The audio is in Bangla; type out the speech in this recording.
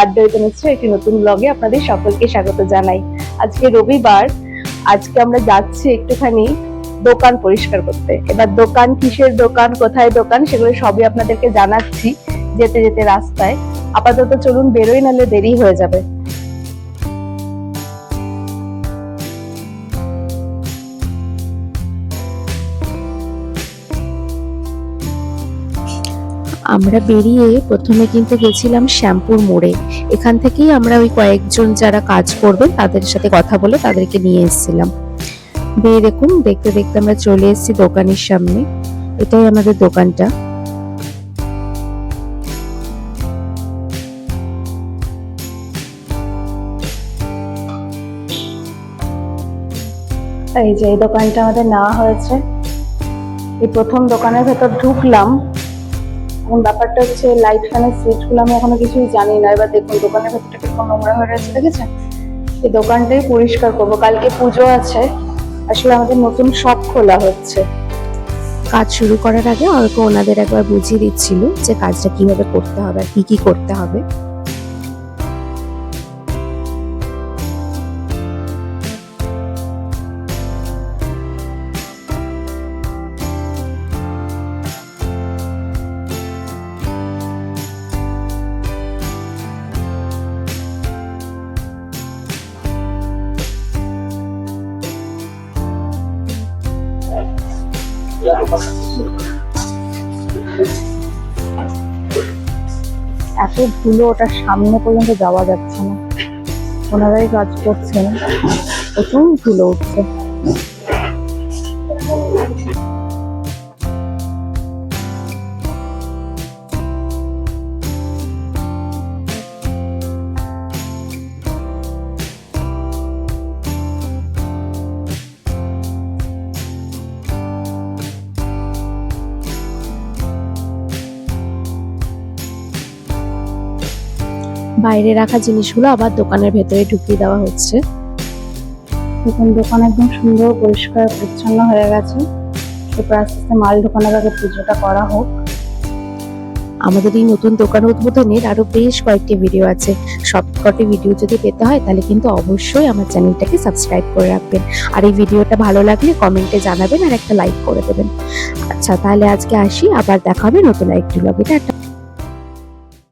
আড্ডা হইতে মিশ্র একটি নতুন ব্লগে আপনাদের সকলকে স্বাগত জানাই। আজকে রবিবার, আজকে আমরা যাচ্ছি একটুখানি দোকান পরিষ্কার করতে। এবার দোকান কিসের দোকান, কোথায় দোকান সেগুলো সবই আপনাদেরকে জানাচ্ছি যেতে যেতে রাস্তায়। আপাতত চলুন বেরোই নাহলে দেরি হয়ে যাবে। আমরা বেরিয়ে প্রথমে কিন্তু গেছিলাম শ্যাম্পুর মোড়ে। এখান থেকেই আমরা ওই কয়েকজন যারা কাজ করবেন, তাদের সাথে কথা বলে তাদেরকে নিয়ে এসেছিলাম। দিয়ে দেখুন, দেখতে দেখতে আমরা চলে এসেছি দোকানের সামনে। এটাই আমাদের দোকানটা। এই যে এই দোকানটা আমাদের নেওয়া হয়েছে। এই প্রথম দোকানের ভেতর ঢুকলাম। এখন ব্যাপারটা হচ্ছে লাইট ফ্যানের সুইচগুলো আমি এখনও কিছুই জানি না। এবার দেখুন, দোকানের ভেতরটা কীরকম নোংরা হয়ে রয়েছে, দেখেছেন? এই দোকানটাই পরিষ্কার করব। কালকে পুজো আছে। আসলে আমাদের নতুন শপ খোলা হচ্ছে। কাজ শুরু করার আগে অল্প ওনাদের একবার বুঝিয়ে দিচ্ছিল যে কাজটা কীভাবে করতে হবে আর কি কি করতে হবে। এত ধুলো ওটার সামনে পর্যন্ত যাওয়া যাচ্ছে না। ওনারাই কাজ করছেন। প্রচুর ধুলো উঠছে। বাইরে রাখা জিনিসগুলো আবার দোকানের ভেতরে ঢুকিয়ে দেওয়া হচ্ছে। দেখুন দোকান একদম সুন্দর পরিষ্কার পরিচ্ছন্ন হয়ে গেছে। এরপর আস্তে আস্তে মাল ঢোকানোর আগে পুজোটা করা হোক। আমাদের এই নতুন দোকান উদ্বোধনের আরও বেশ কয়েকটি ভিডিও আছে। সবকটি ভিডিও যদি পেতে হয় তাহলে কিন্তু অবশ্যই আমার চ্যানেলটাকে সাবস্ক্রাইব করে রাখবেন। আর এই ভিডিওটা ভালো লাগলে কমেন্টে জানাবেন আর একটা লাইক করে দেবেন। আচ্ছা তাহলে আজকে আসি আবার দেখা হবে নতুন একটি ব্লগে টাটা।